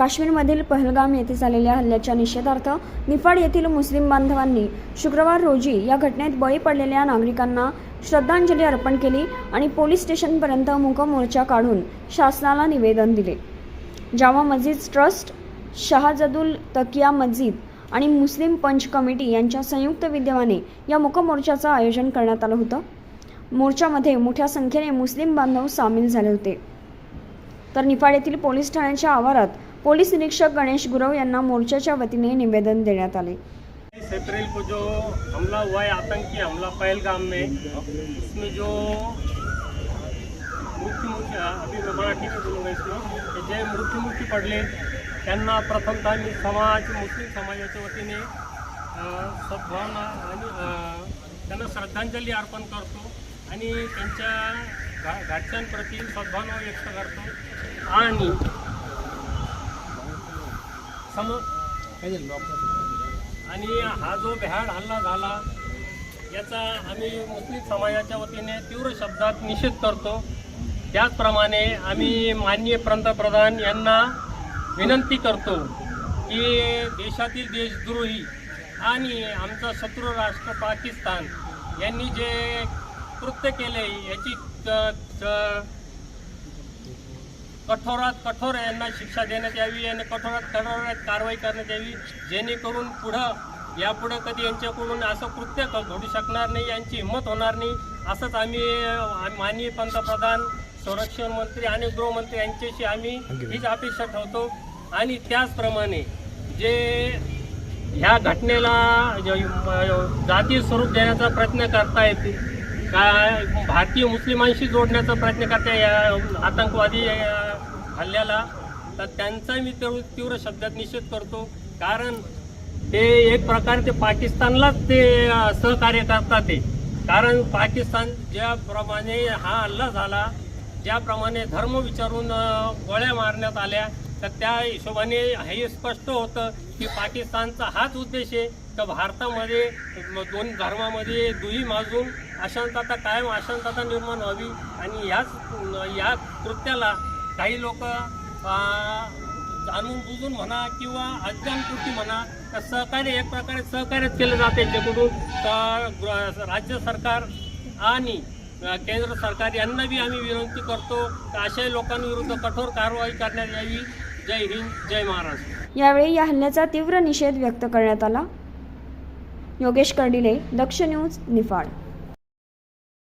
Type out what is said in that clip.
काश्मीरमधील पहलगाम येथे झालेल्या हल्ल्याच्या निषेधार्थ निफाड येथील मुस्लिम बांधवांनी शुक्रवार रोजी या घटनेत बळी पडलेल्या नागरिकांना श्रद्धांजली अर्पण केली आणि पोलीस स्टेशनपर्यंत मूक मोर्चा काढून शासनाला निवेदन दिले. जामा मस्जिद ट्रस्ट शहाजदुल तकिया मस्जिद आणि मुस्लिम पंच कमिटी यांच्या संयुक्त विद्यमाने या मुकमोर्चाचं आयोजन करण्यात आलं होतं. मोर्चामध्ये मोठ्या संख्येने मुस्लिम बांधव सामील झाले होते. तर निफाड येथील पोलीस ठाण्याच्या आवारात पोलीस निरीक्षक गणेश गुरव यांना मोर्चाच्या वतीने निवेदन देण्यात आले. इस अप्रैल को जो हमला हुआ है आतंकी हमला पहलगाम में इसमें जो मृत्युमुखी अभी मैं मराठी में बोलूँगा इसमें जे मृत्युमुखी पडले त्यांना प्रथमतः मी समाज मुस्लिम समाजाच्या वतीने सद्भावना आणि त्यांना श्रद्धांजली अर्पण करतो आणि त्यांच्या घा घाटच्यांप्रती सद्भावना व्यक्त करतो. आणि सम आणि हा जो भ्याड हल्ला झाला याचा आम्ही मुस्लिम समाजाच्या वतीने तीव्र शब्दात निषेध करतो. त्याचप्रमाणे आम्ही माननीय पंतप्रधान यांना विनंती करतो की देशातील देशद्रोही आणि आमचा शत्रू राष्ट्र पाकिस्तान यांनी जे कृत्य केले याची कठोरात कठोर यांना शिक्षा देण्यात यावी आणि कठोरात कठोरात कारवाई करण्यात यावी. जेणेकरून पुढं यापुढं कधी यांच्याकडून असं कृत्य क- घडू शकणार नाही यांची हिंमत होणार नाही असंच आम्ही माननीय पंतप्रधान संरक्षण मंत्री आणि गृहमंत्री यांच्याशी आम्ही हीच अपेक्षा ठेवतो. आणि त्याचप्रमाणे जे ह्या घटनेला जातीय स्वरूप देण्याचा प्रयत्न करतायत काय भारतीय मुस्लिमांशी जोडण्याचा प्रयत्न करते या आतंकवादी हल्ल्याला तर त्यांचा मी तीव्र तीव्र शब्दात निषेध करतो. कारण ते एक प्रकारे ते पाकिस्तानलाच ते सहकार्य करतात ते. कारण पाकिस्तान ज्याप्रमाणे हा हल्ला झाला ज्याप्रमाणे धर्म विचारून गोळ्या मारण्यात आल्या तर त्या हिशोबाने हे स्पष्ट होतं की पाकिस्तानचा हाच उद्देश आहे तर भारतामध्ये दोन धर्मामध्ये दुही माजून अशांतता कायम अशांतता निर्माण व्हावी? आणि याच या कृत्याला काही लोक जाणून बुजून म्हणा किंवा अज्ञानकृती म्हणा तर सहकार्य एक प्रकारे सहकार्यच केलं जाते त्यांच्याकडून तर ग्र- राज्य सरकार आणि केंद्र सरकार यांना बी आम्ही विनंती करतो की अशा लोकांविरुद्ध कठोर कारवाई करण्यात यावी? जय हिंद जय महाराष्ट्र. यावेळी या हल्ल्याचा तीव्र निषेध व्यक्त करण्यात आला. योगेश कर्डिले दक्ष न्यूज निफाड.